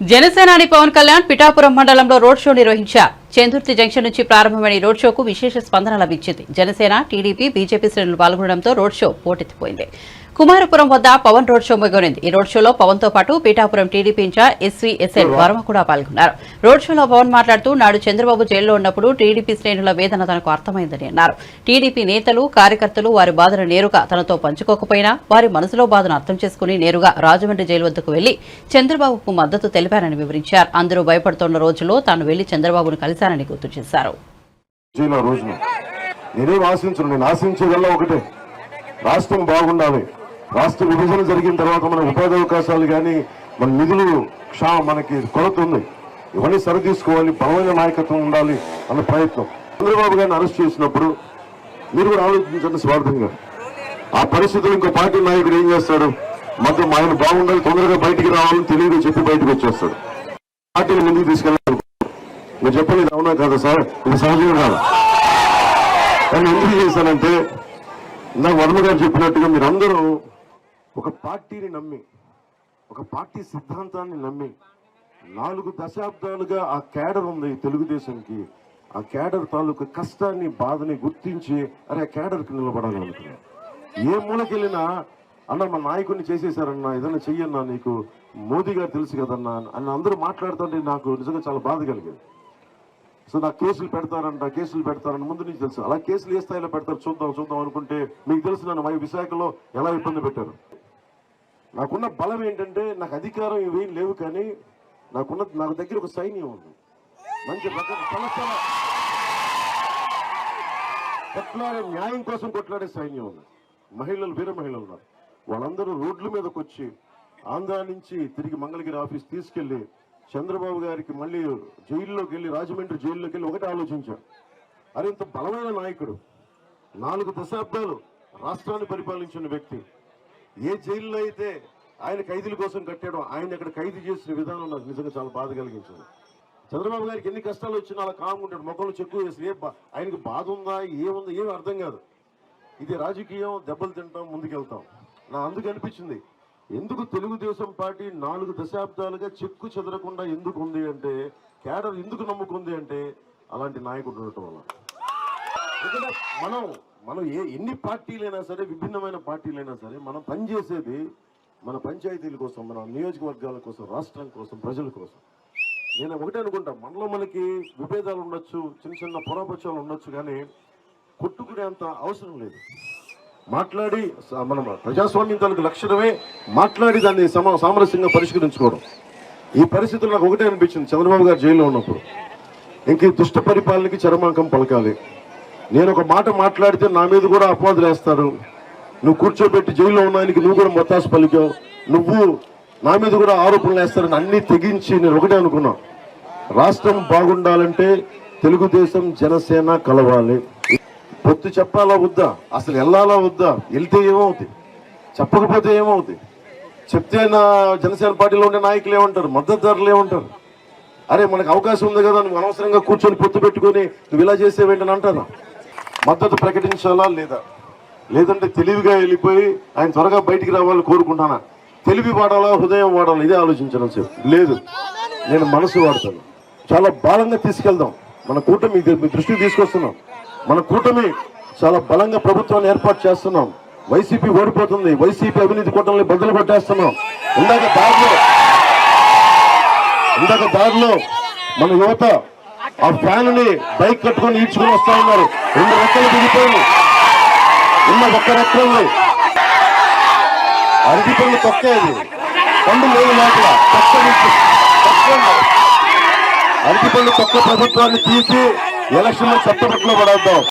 జనసేనాని పవన్ కళ్యాణ్ పిఠాపురం మండలంలో road show నిర్వహించారు. చందుర్తి జంక్షన్ నుంచి ప్రారంభమైన రోడ్ షోకు విశేష స్పందన లభించింది. జనసేన టీడీపీ బీజేపీ శ్రేణులు పాల్గొనడంతో రోడ్ షో పోటెత్తిపోయింది. కుమారపురం వద్ద పవన్ రోడ్ షో మొదలైంది. ఈ రోడ్ షోలో పవన్తో పాటు Pithapuram TDP incharge SV SL Varma కూడా పాల్గొన్నారు. రోడ్ షోలో పవన్ మాట్లాడుతూ నాడు చంద్రబాబు జైల్లో ఉన్నప్పుడు టీడీపీ శ్రేణుల వేదన తనకు అర్థమైందని అన్నారు. టీడీపీ నేతలు కార్యకర్తలు వారి బాధను నేరుగా తనతో పంచుకోకపోయినా వారి మనసులో బాధను అర్థం చేసుకుని నేరుగా రాజమండ్రి జైలు వద్దకు వెళ్ళి చంద్రబాబుకు మద్దతు తెలిపారని వివరించారు. అందరూ భయపడుతున్న రోజుల్లో తాను వెళ్ళి చంద్రబాబును కలిశారని గుర్తు చేశారు. విజయం ఆ రోజున నేనేం ఆశించను నేను ఆశించేదల్లా ఒకటే. రాష్ట్రం బాగుండాలి. రాష్ట్ర విభజన జరిగిన తర్వాత మన ఉపాధి అవకాశాలు కానీ మన నిధులు క్షా మనకి కొరత ఉంది. ఇవన్నీ సరితీసుకోవాలి బలమైన నాయకత్వం ఉండాలి అన్న ప్రయత్నం. చంద్రబాబు గారిని అరెస్ట్ చేసినప్పుడు మీరు కూడా ఆలోచించండి స్వార్థంగా ఆ పరిస్థితులు ఇంకో పార్టీ నాయకుడు ఏం చేస్తాడు? మొత్తం ఆయన బాగుండాలి తొందరగా బయటికి రావాలని తెలియదు చెప్పి బయటకు వచ్చేస్తాడు. పార్టీని ముందుకు తీసుకెళ్ళాలి. మీరు చెప్పండి అవునా కదా సార్? ఇది సహజంగా కాదు? కానీ ఎందుకు చేశానంటే నాకు వర్మ గారు చెప్పినట్టుగా మీరందరూ ఒక పార్టీని నమ్మి ఒక పార్టీ సిద్ధాంతాన్ని నమ్మి నాలుగు దశాబ్దాలుగా ఆ కేడర్ ఉంది తెలుగుదేశంకి. ఆ కేడర్ తాలూకు కష్టాన్ని బాధని గుర్తించి అరే ఆ కేడర్కి నిలబడాలి అనుకున్నాను ఏ మూలకెళ్ళినా అన్న మా నాయకుడిని చేసేసారన్నా ఏదైనా చెయ్యన్నా నీకు మోదీ గారు తెలుసు కదన్నా అని అందరూ మాట్లాడుతుంటే నాకు నిజంగా చాలా బాధ కలిగింది. సో నాకు కేసులు పెడతారంట కేసులు పెడతారని ముందు నుంచి తెలుసు. అలా కేసులు ఏ స్థాయిలో పెడతారు చూద్దాం చూద్దాం అనుకుంటే మీకు తెలుసు నన్ను మా విశాఖలో ఎలా ఇబ్బంది పెట్టారు. నాకున్న బలం ఏంటంటే నాకు అధికారం ఇవేం లేవు కానీ నాకున్న నాకు దగ్గర ఒక సైన్యం ఉంది. మంచి సమస్యల కొట్లాడే న్యాయం కోసం కొట్లాడే సైన్యం ఉంది. మహిళలు వీర మహిళలు ఉన్నారు. వాళ్ళందరూ రోడ్ల మీదకి వచ్చి ఆంధ్ర నుంచి తిరిగి మంగళగిరి ఆఫీస్ తీసుకెళ్ళి చంద్రబాబు గారికి మళ్ళీ జైల్లోకి వెళ్ళి రాజమండ్రి జైల్లోకి వెళ్ళి ఒకటే ఆలోచించారు. అరే ఇంత బలమైన నాయకుడు. నాలుగు దశాబ్దాలు రాష్ట్రాన్ని పరిపాలించిన వ్యక్తి. ఏ జైల్లో అయితే ఆయన ఖైదీల కోసం కట్టడం ఆయన అక్కడ ఖైదీ చేసిన విధానం నాకు నిజంగా చాలా బాధ కలిగించింది. చంద్రబాబు గారికి ఎన్ని కష్టాలు వచ్చినా అలా కామ్ ఉంటాడు. మొక్కలు చెక్కు వేసి ఏ ఆయనకి బాధ ఉందా ఏముందా ఏమి అర్థం కాదు. ఇది రాజకీయం దెబ్బలు తింటాం ముందుకెళ్తాం. నా అందుకు అనిపించింది ఎందుకు తెలుగుదేశం పార్టీ నాలుగు దశాబ్దాలుగా చెక్కు చెదరకుండా ఎందుకు ఉంది అంటే కేడర్ ఎందుకు నమ్ముకుంది అంటే అలాంటి నాయకుడు ఉండటం వల్ల. ఎందుకంటే మనం మనం ఏ ఎన్ని పార్టీలైనా సరే విభిన్నమైన పార్టీలైనా సరే మనం పనిచేసేది మన పంచాయతీల కోసం మన నియోజకవర్గాల కోసం రాష్ట్రం కోసం ప్రజల కోసం. నేను ఒకటే అనుకుంటా మనలో మనకి విభేదాలు ఉండొచ్చు చిన్న చిన్న పొరపక్షాలు ఉండొచ్చు కానీ కొట్టుకునేంత అవసరం లేదు. మాట్లాడి మనం ప్రజాస్వామ్యం తాలూకు లక్షణమే మాట్లాడి దాన్ని సమ సామరస్యంగా పరిష్కరించుకోవడం. ఈ పరిస్థితులు నాకు ఒకటే అనిపించింది చంద్రబాబు గారు జైల్లో ఉన్నప్పుడు. ఇంక దుష్ట పరిపాలనకి చరమాంకం పలకాలి. నేను ఒక మాట మాట్లాడితే నా మీద కూడా అపవాదులు వేస్తారు. నువ్వు కూర్చోబెట్టి జైల్లో ఉన్నానికి నువ్వు కూడా మొత్తాసు పలికావు. నువ్వు నా మీద కూడా ఆరోపణలు వేస్తారని అన్నీ తెగించి నేను ఒకటే అనుకున్నా. రాష్ట్రం బాగుండాలంటే తెలుగుదేశం జనసేన కలవాలి. పొత్తు చెప్పాలా వద్దా? అసలు వెళ్ళాలా వద్దా? వెళ్తే ఏమవుతుంది చెప్పకపోతే ఏమవుతుంది చెప్తే నా జనసేన పార్టీలో ఉండే నాయకులు ఏమంటారు? మద్దతుదారులు ఏమంటారు? అరే మనకు అవకాశం ఉంది కదా నువ్వు అనవసరంగా కూర్చొని పొత్తు పెట్టుకొని నువ్వు ఇలా చేసేవేంటని అంటారా? మద్దతు ప్రకటించాలా లేదా? లేదంటే తెలివిగా వెళ్ళిపోయి ఆయన త్వరగా బయటికి రావాలని కోరుకుంటానా తెలివి వాడాలా హృదయం వాడాలా? ఇదే ఆలోచించడం సేపు. లేదు. నేను మనసు వాడతాను. చాలా బలంగా తీసుకెళ్దాం. మన కూటమి దృష్టికి తీసుకొస్తున్నాం. మన కూటమి చాలా బలంగా ప్రభుత్వాన్ని ఏర్పాటు చేస్తున్నాం. వైసీపీ ఓడిపోతుంది. వైసీపీ అవినీతి కూటమిని బదులు పట్టేస్తున్నాం ఇందాక దారిలో ఇందాక దారిలో మన యువత ఆ ఫ్యాన్ని బైక్ కట్టుకొని ఈడ్చుకొని వస్తా ఉన్నారు. రెండు రెక్కలు దిగిపోయి ఉన్న ఒక్క రెక్కలు ఉంది. అరటి పండు తొక్కేది. పండు లేదు లోపల. అరటి పండు తొక్క ప్రభుత్వాన్ని తీసి ఎలక్షన్లో చట్టపట్లో పడద్దాం.